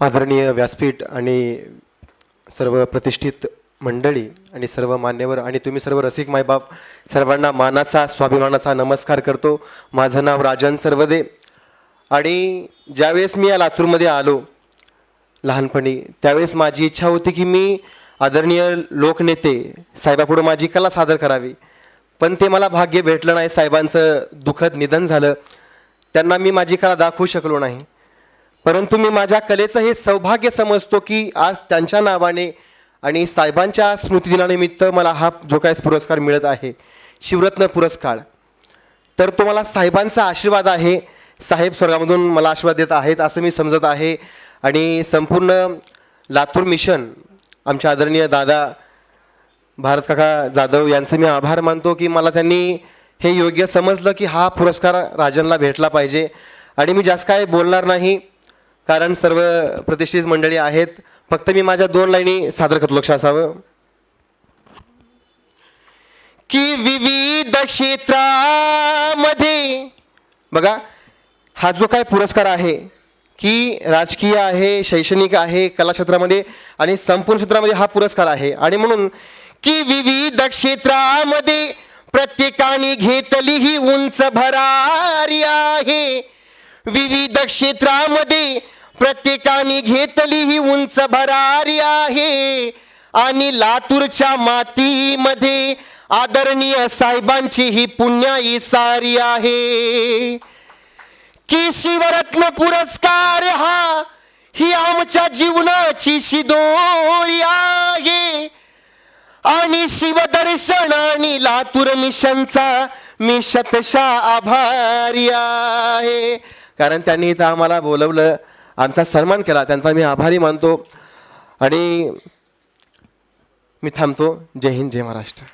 आदरणीय व्यासपीठ आणि सर्व प्रतिष्ठित मंडळी आणि सर्व मान्यवर आणि तुम्ही सर्व रसिक मायबाप सर्वांना मानाचा स्वाभिमानाचा नमस्कार करतो. माझं नाव राजन सर्वदे. आणि ज्यावेळेस मी या लातूरमध्ये आलो लहानपणी त्यावेळेस माझी इच्छा होती की मी आदरणीय लोकनेते साहेबापुढं माझी कला सादर करावी. पण ते मला भाग्य भेटलं नाही साहेबांचं दुःखद निधन झालं. त्यांना मी माझी कला दाखवू शकलो नाही. परंतु मी माझ्या कलेचं हे सौभाग्य समजतो की आज त्यांच्या नावाने आणि साहेबांच्या स्मृतिदिनानिमित्त मला हा जो काही पुरस्कार मिळत आहे शिवरत्न पुरस्कार. तर तो मला साहेबांचा आशीर्वाद आहे. साहेब स्वर्गामधून मला आशीर्वाद देत आहेत असं मी समजत आहे. आणि संपूर्ण लातूर मिशन आमच्या आदरणीय दादा भारत काका जाधव यांचे मी आभार मानतो की मला त्यांनी हे योग्य समजलं की हा पुरस्कार राजनला भेटला पाहिजे. आणि मी जास्त काय बोलणार नाही. कारण सर्व प्रतिष्ठित मंडळी आहेत. फक्त मी माझ्या दोन लाईनी सादर करतो. लक्ष असावं. की विविध क्षेत्रामध्ये बघा हा जो काय पुरस्कार आहे की राजकीय आहे शैक्षणिक आहे कला क्षेत्रामध्ये आणि संपूर्ण क्षेत्रामध्ये हा पुरस्कार आहे. आणि म्हणून की विविध क्षेत्रामध्ये प्रत्येकाने घेतली ही उंच भरारी आहे. विविध क्षेत्रामध्ये प्रत्येकाने घेतली ही उंच भरारी आहे. आणि लातूरच्या मातीमध्ये आदरणीय साहेबांची ही पुण्याई सारी आहे. की शिवरत्न पुरस्कार हा ही आमच्या जीवनाची शिदोरी आहे. आणि शिवदर्शन आणि लातूर मिशनचा मी शतशा आभारी आहे. कारण त्यांनी इथं आम्हाला बोलवलं आमचा सन्मान केला त्यांचा मी आभारी मानतो. आणि मी थांबतो. जय हिंद जय महाराष्ट्र.